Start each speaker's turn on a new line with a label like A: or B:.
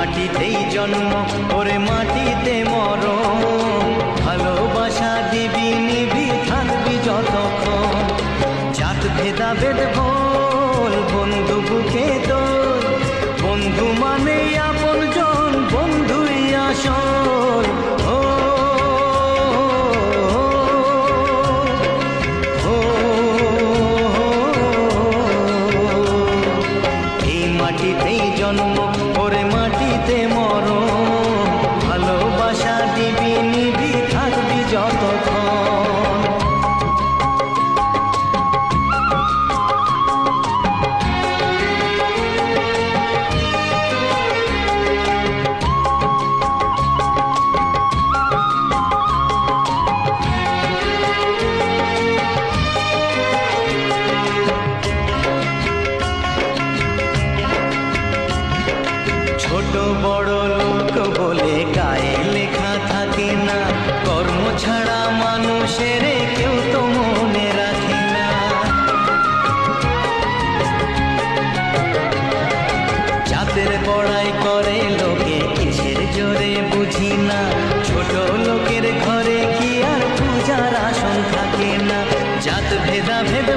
A: মাটিতেই জন্ম, ওরে মাটিতে মর ভালোবাসা দিবি, নিবি, থাকবি যতক্ষণ। জাত ভেদা ভেদ ভোল বন্ধু বুকে তোর। বন্ধু মানে ছোট বড় লোক বলে গায়ে লেখা থাকে না। কর্ম ছাড়া মানুষের কেউ তো মনে রাখে না। জাতের বড়াই করে লোকে কিসের জোরে বুঝি না। ছোট লোকের ঘরে কি আর পূজার আসন থাকে না। জাত ভেদা ভেদ